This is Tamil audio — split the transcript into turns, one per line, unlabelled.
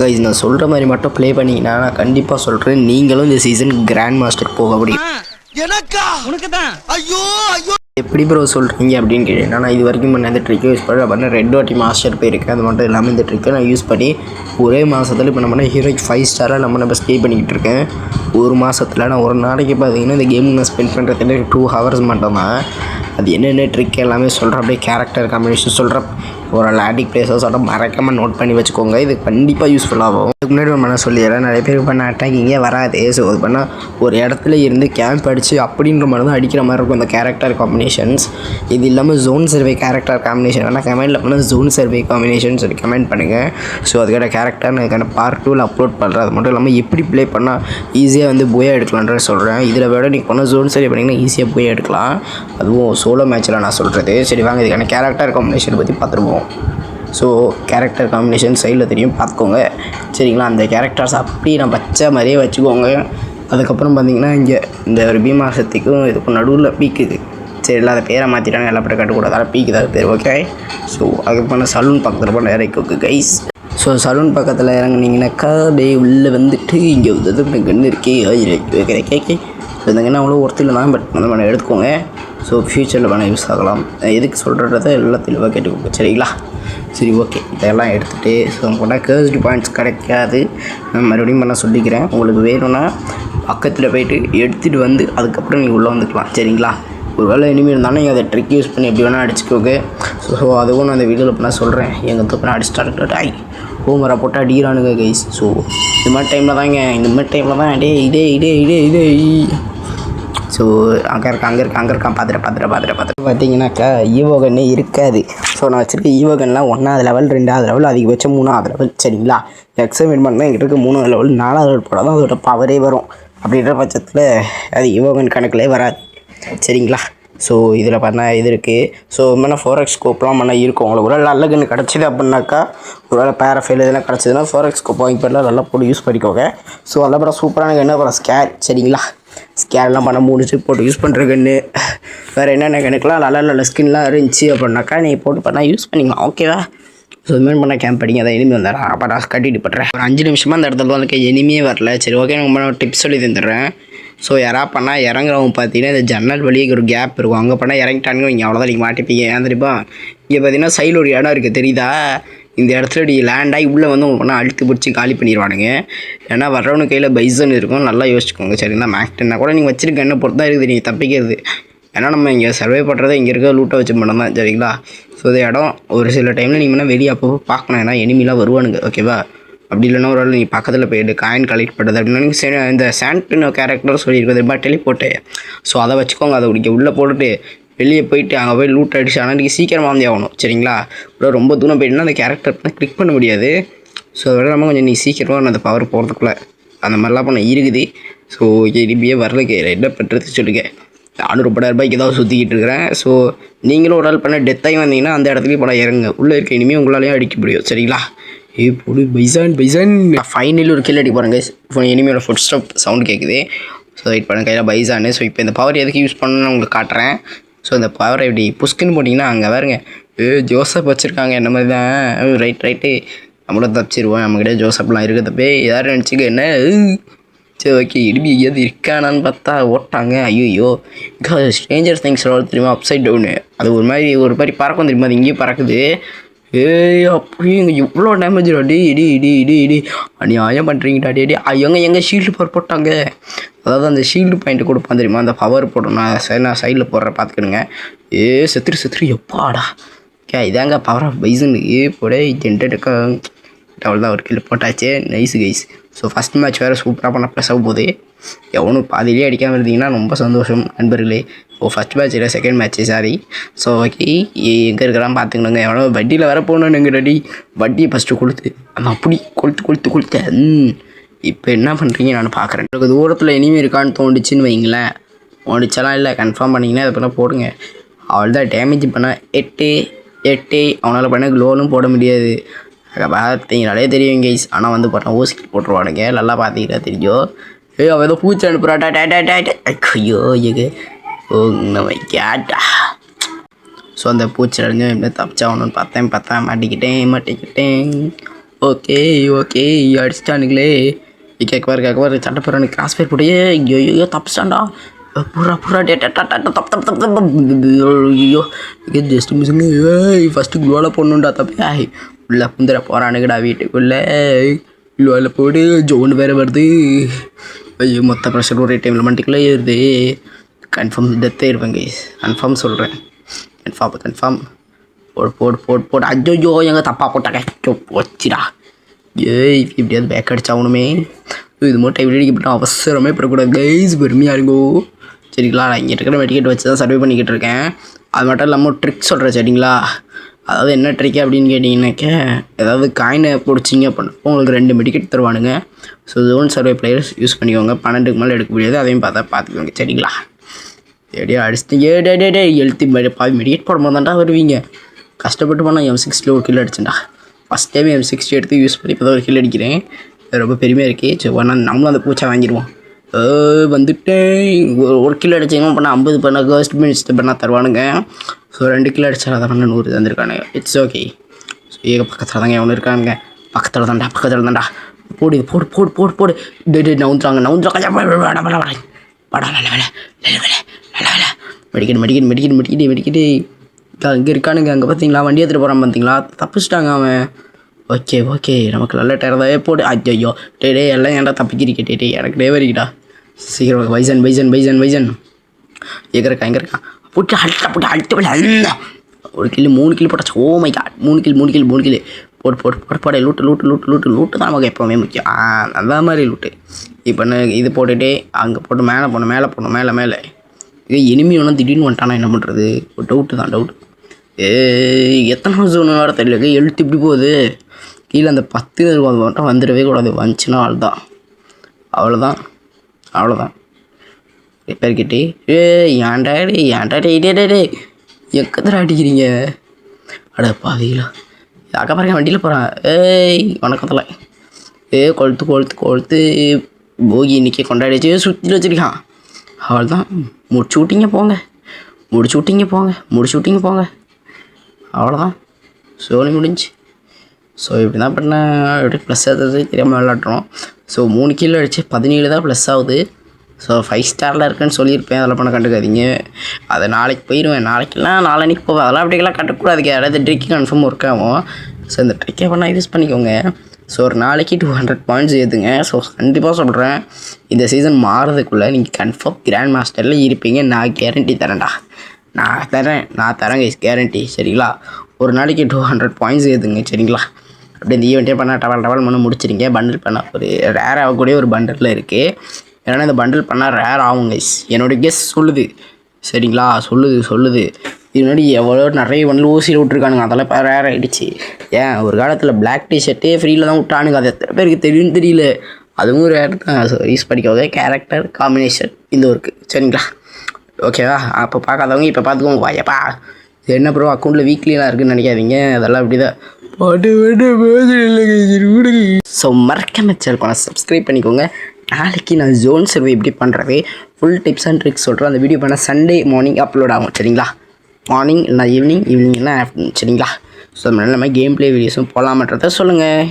கைஸ் நான் சொல்கிற மாதிரி மட்டும் ப்ளே பண்ணிங்கன்னா நான் கண்டிப்பாக சொல்கிறேன் நீங்களும் இந்த சீசன் கிராண்ட் மாஸ்டர் போக முடியும்.
எனக்கா? உனக்கு தான் ஐயோ ஐயோ.
எப்படி ப்ரோ சொல்கிறீங்க அப்படின்னு கேட்டீங்கன்னா நான் இது வரைக்கும் பண்ண இந்த ட்ரிக்கை யூஸ் பண்ணி பண்ண ரெட் வாட்டி மாஸ்டர் போயிருக்கேன். அது மட்டும் இல்லாமல் இந்த ட்ரிக்கை நான் யூஸ் பண்ணி ஒரே மாதத்தில் இப்போ நம்ம ஹீரோய்க்கு ஃபைவ் ஸ்டாராக நம்ம நம்ம ஸ்டே பண்ணிக்கிட்டு இருக்கேன். ஒரு மாதத்தில் நான் ஒரு நாளைக்கு பார்த்தீங்கன்னா இந்த கேம் நான் ஸ்பெண்ட் பண்ணுறதுல டூ ஹவர்ஸ் மட்டும் தான் அது என்னென்ன ட்ரிக் எல்லாமே சொல்கிறேன் அப்படியே கேரக்டர் காம்பினேஷன் சொல்கிறேன் ஒரு லாட்டிக் பிளேஸஸோட மறக்காமல் நோட் பண்ணி வச்சுக்கோங்க. இது கண்டிப்பாக யூஸ்ஃபுல்லாகும் இதுக்கு முன்னாடி நம்ம என்ன சொல்லிடுறேன் நிறைய பேர் பண்ண அட்டாக்கிங்கே வராது. ஸோ அது பண்ணால் ஒரு இடத்துல இருந்து கேம்ப் அடித்து அப்படின்ற மாதிரி தான் அடிக்கிற மாதிரி இருக்கும் இந்த கேரக்டர் காம்பினேஷன்ஸ் இது இல்லாமல் ஜோன் சர்வே கேரக்டர் காம்பினேஷன் வேணால் கமெண்ட்டில் பண்ணால் ஜோன் சர்வே காம்பினேஷன் சொல்லி கமெண்ட் பண்ணுங்கள் ஸோ அதுக்கான கேரக்டர் நான் அதுக்கான பார்ட் டூவில் அப்லோட் பண்ணுறேன் அது மட்டும் இல்லாமல் எப்படி ப்ளே பண்ணால் ஈஸியாக வந்து போயா எடுக்கலான்ற சொல்கிறேன் இதில் விட நீங்கள் பண்ணால் ஜோன் சர்வே பண்ணிங்கன்னா ஈஸியாக போய் எடுக்கலாம். அதுவும் சோலோ மேட்ச்சில் நான் சொல்கிறது சரி வாங்க. இதுக்கான கேரக்டர் காம்பினேஷன் பற்றி பார்த்துருவோம். ஸோ கேரக்டர் காம்பினேஷன் சைடில் தெரியும். பார்த்துக்கோங்க. சரிங்களா? அந்த கேரக்டர்ஸ் அப்படியே நான் பச்சை மாதிரியே வச்சுக்கோங்க. அதுக்கப்புறம் பார்த்தீங்கன்னா இங்கே இந்த ஒரு பீமா சக்திக்கும் இதுக்கும் நடுவில் பீக்குது. சரி இல்லை அதை பேரை மாற்றிட்டாங்க எல்லா பேரும் கட்டுக்கூடாது அதனால் பீக்கு தான் பேர். ஓகே ஸோ அதுக்கப்புறம் சலூன் பக்கத்தில் போன இறக்கி கைஸ் ஸோ சலூன் பக்கத்தில் இறங்குனீங்கன்னாக்கா அப்படியே உள்ளே வந்துட்டு இங்கே வந்து கண்ணு இருக்கே. வைக்கிறேன் கேக்கே இந்த கண்ணு அவ்வளோ ஒருத்தில் தான் பட் அந்த பண்ண எடுத்துக்கோங்க ஸோ ஃப்யூச்சரில் வேணால் யூஸ் ஆகலாம். எதுக்கு சொல்கிறத எல்லாம் தெளிவாக கேட்டுக்கோங்க சரிங்களா? சரி ஓகே இதெல்லாம் எடுத்துகிட்டு ஸோ போனால் கேர்ஸ்டு பாயிண்ட்ஸ் கிடைக்காது. நான் மறுபடியும் பண்ண சொல்லிக்கிறேன். உங்களுக்கு வேணும்னா பக்கத்தில் போயிட்டு எடுத்துகிட்டு வந்து அதுக்கப்புறம் நீங்கள் உள்ளே வந்துக்கலாம். சரிங்களா? ஒரு வேளை இனிமேல் இருந்தாலும் நீங்கள் அதை ட்ரிக் யூஸ் பண்ணி எப்படி வேணால் அடிச்சுக்கோங்க. ஸோ ஸோ அதுவும் நான் அந்த வீடியோவில் பண்ண சொல்கிறேன் எங்கள் தப்பு அடிச்சுட்டாரு டாய் ஹோமரை போட்டால் அடிக்கிறானுங்க கைஸ் ஸோ இந்த மாதிரி டைமில் தாங்க இந்த மாதிரி டைமில் தான் டே இதே இதே இதே இதே ஸோ அங்கே இருக்க அங்கே இருக்க அங்கே இருக்கான். பார்த்துட்டு பார்த்துட்டு பார்த்துட்டு பார்த்துட்டு பார்த்தீங்கன்னாக்கா ஈவோகன்னே இருக்காது. ஸோ நான் வச்சுருக்க ஈவோகன்லாம் ஒன்றாவது லெவல் ரெண்டாவது லெவல் அதிகபட்சம் மூணாவது லெவல் சரிங்களா? எக்ஸாமின் பண்ணால் எங்கிட்ட இருக்க. மூணாவது லெவல் நாலாவது லெவல் போட தான் அதோட பவரே வரும். அப்படின்ற பட்சத்தில் அது ஈவோகன் கணக்கிலே வராது. சரிங்களா? ஸோ இதில் பார்த்தா இது இருக்குது ஸோ மேலே ஃபோரெக்ஸ் ஸ்கோப்லாம் பண்ண இருக்கும் உங்களுக்கு. ஒரு நல்ல கன்று கிடச்சிது அப்படின்னாக்கா ஒரு வேலை பேரஃபைல் இதெல்லாம் கிடச்சிதுன்னா ஃபோரெக்ஸ் ஸ்கோப் வாங்கி போயிடலாம். நல்லா போட்டு யூஸ் பண்ணிக்கோங்க. ஸோ அதில் அப்புறம் சூப்பரான கன்று அப்புறம் ஸ்கேர் சரிங்களா? ஸ்கேன்லாம் பண்ண முடிச்சு போட்டு யூஸ் பண்ணுற கன்று வேறு என்னென்ன கணக்குலாம் நல்ல நல்ல ஸ்கின்லாம் இருந்துச்சு அப்படின்னாக்கா நீங்கள் போட்டு பண்ணால் யூஸ் பண்ணிக்கலாம். ஓகேவா ஸோ பண்ண பண்ணால் கேம்ப் அடிங்க. அதை எனிமே வந்தாரா அப்போ நான் கட்டிட்டு பட்டுறேன். ஒரு அஞ்சு நிமிஷமாக அந்த இடத்துல வந்து எனிமே வரல. சரி ஓகே நான் டிப்ஸ் சொல்லி தந்துடுறேன். ஸோ யாரா பண்ணால் இறங்குறவங்க பார்த்தீங்கன்னா இந்த ஜன்னல் வழியே ஒரு கேப் இருக்கும். அங்கே பண்ணால் இறங்கிட்டானுங்க நீங்கள் அவ்வளோதான் நீங்கள் மாட்டிப்பீங்க. ஏன் தெரியுமா? இங்கே பார்த்தீங்கன்னா சைடில் ஒரு இடம் இருக்குது தெரியுதா? இந்த இடத்துல இப்படி லேண்ட் ஆகி உள்ளே வந்து உங்களுக்கு பண்ணால் அழுத்து பிடிச்சி காலி பண்ணிடுவானுங்க ஏன்னா வர்றவனு கையில் பைசன் இருக்கும். நல்லா யோசிச்சுக்கோங்க. சரிங்களா? மேக்டன்னா கூட நீங்கள் வச்சிருக்க என்ன பொறுத்து தான் இருக்குது. நீங்கள் தப்பிக்கிறது. ஏன்னா நம்ம இங்கே சர்வே பண்ணுறதை இங்கே இருக்க லூட்டை வச்சு மட்டும் தான். சரிங்களா? ஸோ இந்த இடம் ஒரு சில டைமில் நீங்கள் வேணால் வெளியே அப்பப்போ பார்க்கணும். ஏன்னா எனிமிலாம் வருவானுங்க. ஓகேவா அப்படி இல்லைன்னா ஒரு ஆள் நீ பக்கத்தில் போயிட்டு காயின் கலெக்ட் பண்ணுறது அப்படின்னா நீங்கள் சே- இந்த சாண்ட்னு கேரக்டர் சொல்லியிருக்கிறது பட் டெலிபோட்டு ஸோ அதை வச்சுக்கோங்க. அதை இங்கே உள்ளே போட்டுட்டு வெளியே போயிட்டு அங்கே போய் லூட் அடிச்சு ஆனால் நீங்கள் சீக்கிரமாக வந்து ஆகணும். சரிங்களா? இப்போ ரொம்ப தூரம் போயிட்டுனா அந்த கேரக்டர் கிளிக் பண்ண முடியாது. ஸோ அதோட நம்ம கொஞ்சம் நீ சீக்கிரமாக அந்த பவர் போகிறதுக்குள்ளே அந்த மாதிரிலாம் பண்ண இருக்குது. ஸோ எடிபியே வரலக்கு என்ன பண்ணுறது சொல்லுங்க. நானும் ரொம்ப ரூபாய்க்கு ஏதாவது சுற்றிக்கிட்டு இருக்கிறேன். ஸோ நீங்களும் ஒரு ஆள் பண்ண டெத்தாகி வந்தீங்கன்னா அந்த இடத்துக்கு படம் இறங்க உள்ளே இருக்க இனிமேல் உங்களாலேயும் அடிக்க முடியும். சரிங்களா? ஏ பொடி பைசான் பைசான். ஃபைனலி ஒரு கில் அடி போகிறேங்க இனிமேல் ஃபுட் ஸ்டெப் சவுண்ட் கேட்குது ஸோ வெயிட் பண்ண கையில் பைசானு. ஸோ இப்போ இந்த பவர் எதுக்கு யூஸ் பண்ணணும்னு உங்களுக்கு காட்டுறேன். ஸோ அந்த பவரை இப்படி புஷ்குன்னு போட்டிங்கன்னா அங்கே பாருங்க. ஏ ஜோசப் வச்சுருக்காங்க என்ன மாதிரி தான்? ரைட் ரைட்டு நம்மளும் தப்பிச்சிருவோம். நம்மக்கிட்ட ஜோசப்லாம் இருக்குது. தப்பே யாரும் நினச்சிக்க என்ன? சரி ஓகே இடிபி எது இருக்கானான்னு பார்த்தா ஓட்டாங்க. ஐயோ ஸ்ட்ரேஞ்சர் திங்ஸ் தெரியுமா? அப்சைட் டவுனு அது ஒரு மாதிரி ஒரு மாதிரி பறக்கும் தெரியுமா? அது இங்கேயும் பறக்குது. ஏய் அப்படியே இங்கே இவ்வளோ டேமேஜ் டி இடி இடி இடி இடி. அநியாயம் பண்ணுறீங்கடா டி அடி எங்கே எங்கே ஷீல்டு பவர் போட்டாங்க? அதாவது அந்த ஷீல்டு பாயிண்ட் கொடுப்பான் தெரியுமா? அந்த பவர் போடணும். நான் சரி நான் சைடில் போடுற பார்த்துக்கிடுங்க ஏ செத்துரு செத்துரு. எப்பாடா? கே இதாங்க பவர் ஆஃப் பைசன் ஏ போடே ஜென்டேட்டுக்கா அவ்வளோதான் ஒரு கில் போட்டாச்சு. Nice guys so first match வேறு சூப்பராக பண்ண ப்ளஸ் ஆக போகுது எவனும் பாதிலே அடிக்காமல் இருந்தீங்கன்னா ரொம்ப சந்தோஷம் நண்பர்களே. ஓ ஃபஸ்ட் மேட்ச் இல்லை second match sorry so okay எங்கே இருக்கலாம் பார்த்துக்கணுங்க எவனோ வட்டியில் வர போகணுன்னு ரெடி வட்டியை ஃபஸ்ட்டு கொடுத்து அவன் அப்படி கொளுத்து கொளுத்து கொளுத்த. ம். இப்போ என்ன பண்ணுறீங்க நான் பார்க்குறேன் எனக்கு தூரத்தில் இனிமே இருக்கான்னு தோண்டுச்சுன்னு வைங்களேன். தோண்டிச்செல்லாம் இல்லை கன்ஃபார்ம் பண்ணிங்கன்னா அதை பண்ண போடுங்க. அவள் தான் டேமேஜ் பண்ண எட்டு எட்டு அவனால் பண்ண க்ளோனும் போட முடியாது. பார்த்தீங்கனாலே தெரியும் கைஸ் ஆனால் வந்து பார்த்தா ஊசி போட்டுருவானுங்க. நல்லா பார்த்தீங்கன்னா தெரியும் ஏய் அவன் ஏதோ பூச்சி அனுப்புறாட்டா டே டே டே டே. ஐயோ எங்க ஓ நம்ம கேட்டா. ஸோ அந்த பூச்சி அடைஞ்சு எப்படி தப்பிச்சாகணும்னு பார்த்தேன். பார்த்தா மாட்டிக்கிட்டேன் மாட்டிக்கிட்டேன். Okay okay அடிச்சிட்டானுங்களே. கேட்குவார் கேட்குவார் சட்டை போகிறானு கிராஸ் பேர் போட்டு. ஐயோ ஐயோ தப்பிச்சாண்டா புறா புறா டே டே, டே, தப்பு தப்பு தப்பு தப்பு. ஐயோ ஜஸ்ட் மிஸ்ஸுங்க ஏய் ஃபஸ்ட்டு குளோவில் போடணுண்டா தப்பி. உள்ள புந்துட போகிறானுங்கடா வீட்டுக்குள்ளே. குளோவில் போடு ஜோன் வேறு வருது. ஐயோ மொத்த ப்ரெஷர் ஒரே டைமில் மண்டிக்குள்ளே ஏறுது. கன்ஃபார்ம் டெத்தே இருப்பேங்க கன்ஃபார்ம் சொல்கிறேன் கன்ஃபார்ம் கன்ஃபார்ம் போடு போடு போடு போடு. ஐயோ எங்க தப்பாக போட்டாங்க. ஐயோ, போச்சுடா. ஏய் இப்படியாவது பேக் அடிச்சாகணுமே. இது மட்டும் எப்படி அடிக்கப்பட்ட அவசரமே படக்கூடாது கைஸ் பெருமையாக இருங்கோ. சரிங்களா? நான் இங்கே இருக்கிற மெடிக்கெட் வச்சு தான் சர்வே பண்ணிக்கிட்டு இருக்கேன். அது மட்டும் இல்லாமல் ட்ரிக் சொல்கிறேன் சரிங்களா? அதாவது என்ன ட்ரிக் அப்படின்னு கேட்டிங்கனாக்க ஏதாவது காயினை பிடிச்சிங்க அப்படின்னா உங்களுக்கு ரெண்டு மெடிக்கெட் தருவானுங்க. So zone survey players use பண்ணிக்கோங்க. பன்னெண்டுக்கு மேலே எடுக்க முடியாது. அதையும் பார்த்தா பார்த்துக்கோங்க. சரிங்களா? எப்படியோ அடிச்சுட்டு ஏ டே டே டே எழுத்து மாதிரி பாதி மெடிக்கெட் போட தான்டா வருவீங்க. கஷ்டப்பட்டு போனால் எம் சிக்ஸ்டியில் ஒரு கில் அடிச்சேன்டா. ஃபஸ்ட் டைம் எம் சிக்ஸ்டி எடுத்து யூஸ் பண்ணி இப்போ தான் ஒரு கில் அடிக்கிறேன். ரொம்ப பெருமையாக இருக்கே. சரி ஒன்றா நம்மளும் அந்த பூச்சா வாங்கிடுவோம். வந்துட்டேன். ஒரு- ஒரு கிலோ அடிச்சிங்கன்னா பண்ணால் ஐம்பது பண்ணால் கர்ஸ்ட் மினிஸ்டர் பண்ணால் தருவானுங்க. ஸோ ரெண்டு கிலோ அடிச்சா தான் பண்ண நூறு தந்துருக்கானுங்க. இட்ஸ் ஓகே ஸோ ஏக பக்கத்தில் தாங்க எவனு இருக்கானுங்க. பக்கத்தில் தான்டா பக்கத்தில் தான்டா. போடு இது போடு போடு போடு போடு. டே நவுந்துறாங்க நவுந்துறாங்க படம் வட நல்ல வேலை நல்ல வேலை நல்ல வேலை மெடிக்கெட் மெடிக்கெட் மெடிக்கெட் மெடிக்கெட் மெடிக்கெட்டு அங்கே இருக்கானுங்க அங்கே பார்த்தீங்களா வண்டி எடுத்துகிட்டு போகிறான் பார்த்தீங்களா தப்பிச்சிட்டாங்க அவன். ஓகே ஓகே நமக்கு நல்ல டயர்தாவே போடு. ஐயோ டே டே எல்லாம் ஏன்டா தப்பிக்கிறீங்க? டே டே எனக்கு டே வரிக்கிட்டா சீக்கிரம் வைசன் வைசன் வைசன் வைசன் எங்கே இருக்கா எங்கே இருக்கா போட்டு அழுத்த போட்டு அழுத்த. போல ஒரு கிலோ மூணு கிலோ போட்டாச்சு. ஓ மை காட் மூணு கிலோ மூணு கிலோ மூணு கிலோ போட்டு போட்டு போட்டு போட. Loot loot loot loot loot தான் நமக்கு எப்போவுமே முக்கியம். அந்த மாதிரி லூட்டு இப்போ இது போட்டுகிட்டே அங்கே போட்டு மேலே போகணும் மேலே போகணும் மேலே மேலே. இதே இனிமே ஒன்றும் திடீர்னு வந்துட்டானா என்ன பண்ணுறது ஒரு டவுட்டு தான் டவுட் ஏ எத்தனை ஜோன் வேறு தெரியல. எழுத்து இப்படி போகுது. கீழே அந்த பத்து இருக்கும் அது மட்டும் வந்துடவே கூடாது. வந்துச்சுன்னா அவ்வளோதான் அவ்வளோதான் அவ்வளோதான் ரிப்பேர் கிட்டே ஏ ஏன்டா டே ஏன்டா டே டே டே டே எக்கத்தர அடிக்கிறீங்க? அட பாவீங்களா அக்கா பாருங்க வண்டியில் போகிறான் ஏய் வணக்கத்தில் ஏ கொளுத்து கொளுத்து கொளுத்து. போகி இன்றைக்கி கொண்டாடிச்சு சுற்றி வச்சிருக்கான். அவ்வளோதான் முடிச்சு விட்டிங்க போங்க. முடிச்சு விட்டிங்க போங்க. முடிச்சு விட்டிங்க போங்க. அவ்வளோதான் சோனி முடிஞ்சு. ஸோ இப்படி தான் பண்ண எப்படி ப்ளஸ் ஏதாவது தெரியாமல் விளாட்றோம் ஸோ மூணு கீழே அடித்து பதினேழு தான் ப்ளஸ் ஆகுது. ஸோ ஃபைவ் ஸ்டாரில் இருக்குன்னு சொல்லியிருப்பேன். அதெல்லாம் பண்ண கண்டுக்காதீங்க. அதை நாளைக்கு போயிடுவேன் நாளைக்கெல்லாம் நாளன்னைக்கு போவேன். அதெல்லாம் அப்படிலாம் கட்டக்கூடாது யாராவது ட்ரிக்கு கன்ஃபார்ம் ஒர்க் ஆகும். ஸோ இந்த ட்ரிக்கை பண்ணால் யூஸ் பண்ணிக்கோங்க. ஸோ ஒரு நாளைக்கு டூ ஹண்ட்ரட் பாயிண்ட்ஸ் ஏற்றுங்க ஸோ கண்டிப்பாக சொல்கிறேன் இந்த சீசன் மாறதுக்குள்ளே நீங்கள் கன்ஃபார்ம் கிராண்ட் மாஸ்டரில் இருப்பீங்க. நான் கேரண்டி தரேன்டா. நான் தரேன். நான் தரேங்க கேரண்டி சரிங்களா? ஒரு நாளைக்கு டூ ஹண்ட்ரட் பாயிண்ட்ஸ் ஏற்றுங்க சரிங்களா? அப்படியே இந்த ஈவெண்ட்டே பண்ணால் டவல் டவல் பண்ண முடிச்சிருங்க. பண்டில் பண்ண ஒரு ரேர் ஆகக்கூடிய ஒரு பண்டிலில் இருக்குது ஏன்னா இந்த பண்டில் பண்ணால் ரேர் ஆகும் கைஸ் என்னோட கெஸ் சொல்லுது. சரிங்களா? சொல்லுது சொல்லுது. இது முன்னாடி எவ்வளோ நிறைய பண்டில் ஊசியில் விட்ருக்கானுங்க அதெல்லாம் இப்போ ரேர் ஆகிடுச்சு ஏன்? ஒரு காலத்தில் பிளாக் டிஷர்ட்டே ஃப்ரீயில் தான் விட்டானுங்க. அது எத்தனை பேருக்கு தெரியும் தெரியல. அதுவும் ரேர் தான். யூஸ் படிக்காத கேரக்டர் காம்பினேஷன் இந்த ஒர்க்கு சரிங்களா? ஓகேவா அப்போ பார்க்காதவங்க இப்போ பார்த்துக்கோங்க. வாயப்பா. இது என்ன ப்ரோ அக்கௌண்ட்டில் வீக்லிலாம் இருக்குன்னு நினைக்காதீங்க. அதெல்லாம் அப்படி தான் பாட்டு பாட்டு ஸோ மறக்காம சேனல் பண்ண சப்ஸ்கிரைப் பண்ணிக்கோங்க. நாளைக்கு நான் ஜோன் சர்வே எப்படி பண்ணுறது ஃபுல் டிப்ஸ் அண்ட் ட்ரிக்ஸ் சொல்கிறேன் அந்த வீடியோ பண்ணால் சண்டே மார்னிங் அப்லோட் ஆகும் சரிங்களா? மார்னிங் இல்லை ஈவினிங் ஈவினிங்னா ஆஃப்டர்நூன் சரிங்களா? ஸோ நம்ம கேம் ப்ளே வீடியோஸும் போகலாமன்றதை சொல்லுங்கள்